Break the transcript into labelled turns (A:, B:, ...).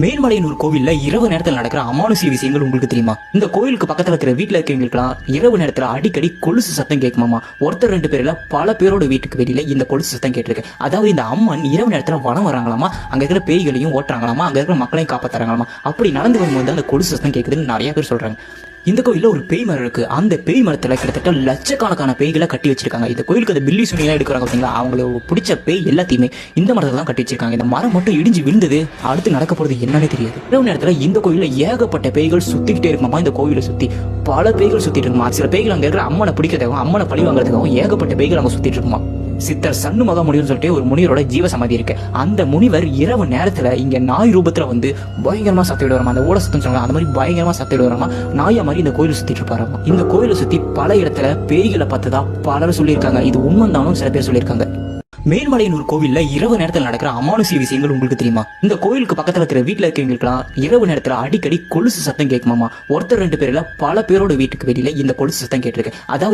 A: மேல்மலையனூர் கோவில்ல இரவு நேரத்தில் நடக்கிற அமானுஷ்ய விஷயங்கள் உங்களுக்கு தெரியுமா? இந்த கோவிலுக்கு பக்கத்துல இருக்கிற வீட்டுல இருக்கவங்களுக்குலாம் இரவு நேரத்துல அடிக்கடி கொலுசு சத்தம் கேட்குமாமா? ஒருத்தர் ரெண்டு பேர்ல பல பேரோட வீட்டுக்கு வெளியில இந்த கொலுசு சத்தம் கேட்டிருக்கு. அதாவது இந்த அம்மன் இரவு நேரத்துல வனம் வராங்களாமா? அங்க இருக்கிற பேய்களையும் ஓட்டுறாங்களாமா? அங்க இருக்கிற மக்களையும் காப்பாத்துறாங்களாமா? அப்படி நடந்து வரும்போது அந்த கொலுசு சத்தம் கேட்குதுன்னு நிறைய பேர் சொல்றாங்க. இந்த கோயில்ல ஒரு பேய் மரம் இருக்கு. அந்த பேய் மரத்துல கிட்டத்தட்ட லட்சக்கணக்கான பேய்களை கட்டி வச்சிருக்காங்க. இந்த கோயிலுக்கு அந்த பில்லி சுனிலாம் எடுக்கிறாங்க பார்த்தீங்களா அவங்களுக்கு பிடிச்ச பேய் எல்லாத்தையுமே இந்த மரத்துல தான் கட்டி வச்சிருக்காங்க. இந்த மரம் மட்டும் இடிஞ்சு விழுந்தது. அடுத்து நடக்க போறது என்னன்னே தெரியாது. இரவு நேரத்துல இந்த கோயிலில் ஏகப்பட்ட பேய்கள் சுத்திக்கிட்டே இருக்குமாமா இந்த கோயிலை சுத்தி. பல பேய்கள் சுத்திட்டு இருக்குமா? சில பேய்கள் அங்க இருக்கிற அம்மனை பிடிக்கிறதுக்கும் அம்மனை பழி வாங்குறதுக்காகவும் ஏகப்பட்ட பேய்கள் அங்க சுத்திட்டு இருக்குமா? சித்தர் சண்முக முனிவர் சொல்லிட்டு ஒரு முனிவரோட ஜீவ சமாதி இருக்கு. அந்த முனிவர் இரவு நேரத்துல இங்க நாய் ரூபத்துல வந்து பயங்கரமா சத்திட்டு வரமா அந்த ஓட சத்தம் சொல்லுவாங்க அந்த மாதிரி பயங்கரமா சத்திட்டு வரமா நாயா மாதிரி இந்த கோயிலை சுத்திட்டு இருப்பாராமா? இந்த கோயிலை சுத்தி பல இடத்துல பேய்களை பார்த்ததா பலர் சொல்லியிருக்காங்க. இது உண்மைதானும் சில பேர் சொல்லியிருக்காங்க. மேல்மலையனூர் கோவில்ல இரவு நேரத்தில் நடக்கிற அமானுஷ்ய விஷயங்கள் உங்களுக்கு தெரியுமா? இந்த கோவிலுக்கு பக்கத்துல இருக்கிற வீட்டுல இருக்கவங்களுக்குலாம் இரவு நேரத்துல அடிக்கடி கொலுசு சத்தம் கேட்குமாமா? ஒருத்தர் ரெண்டு பேர்ல பல பேரோட வீட்டுக்கு வெளியில இந்த கொலுசு சத்தம் கேட்டிருக்கு. அதாவது